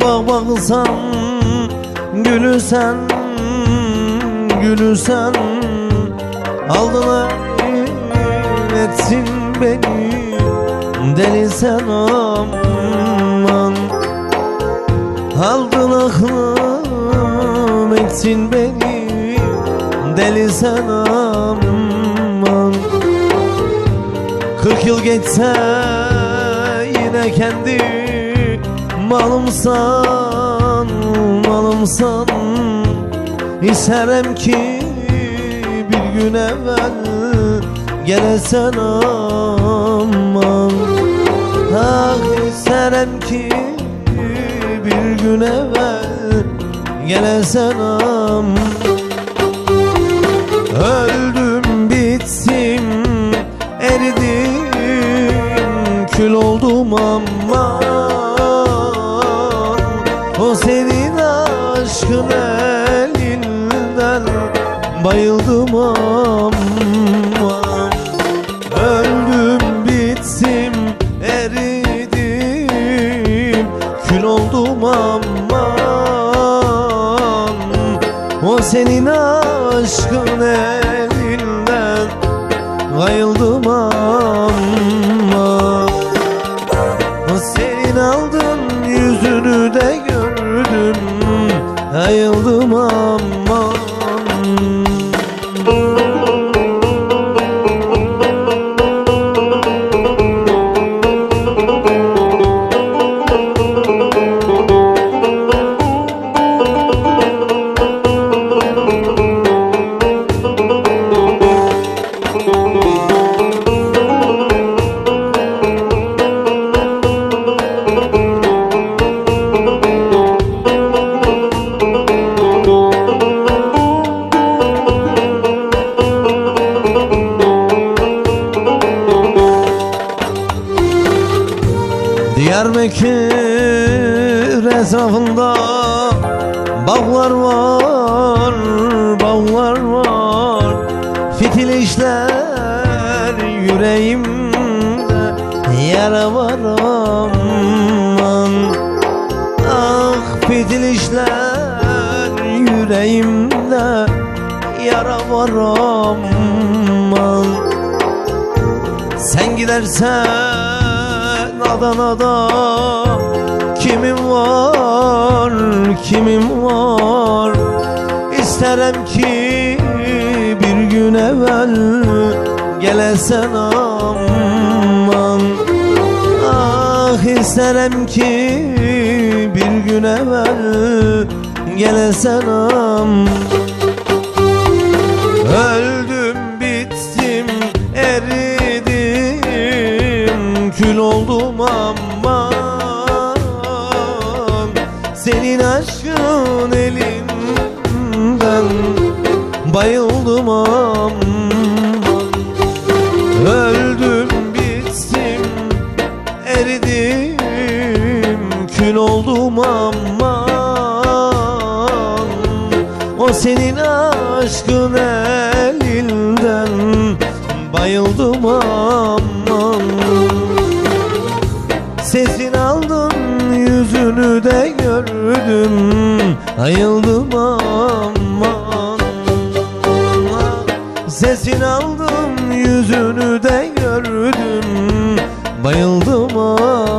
Bak baksan Gülü sen Gülü sen Aldılar etsin beni Deli sen aman. Aldın aklım etsin beni Deli sen aman. Kırk yıl geçse yine kendi malımsan malımsan İsterim ki bir gün evvel gelesen aman. Ah isterim ki bir gün evvel gelesen aman Öldüm bittim eridim kül oldum ama aşkın elinden bayıldım ama Öldüm bittim eridim. Kül oldum ama O senin aşkın elinden Ayıldım ama Ayıldım ama Diyarbakır etrafında Bağlar var, bağlar var. Fitil işler yüreğimde Yara var aman. Ah fitil işler yüreğimde Yara var aman. Sen gidersen Adana'da Kimim var, kimim var? İsterim ki bir gün evvel Gelesen aman. Ah isterim ki bir gün evvel Gelesen aman Senin aşkın elinden bayıldım aman. Öldüm bittim eridim kül oldum aman. O senin aşkın elinden bayıldım aman Sesin aldın yüzünü de gördüm. Ayıldım aman Sesin aldım yüzünü de gördüm. Bayıldım aman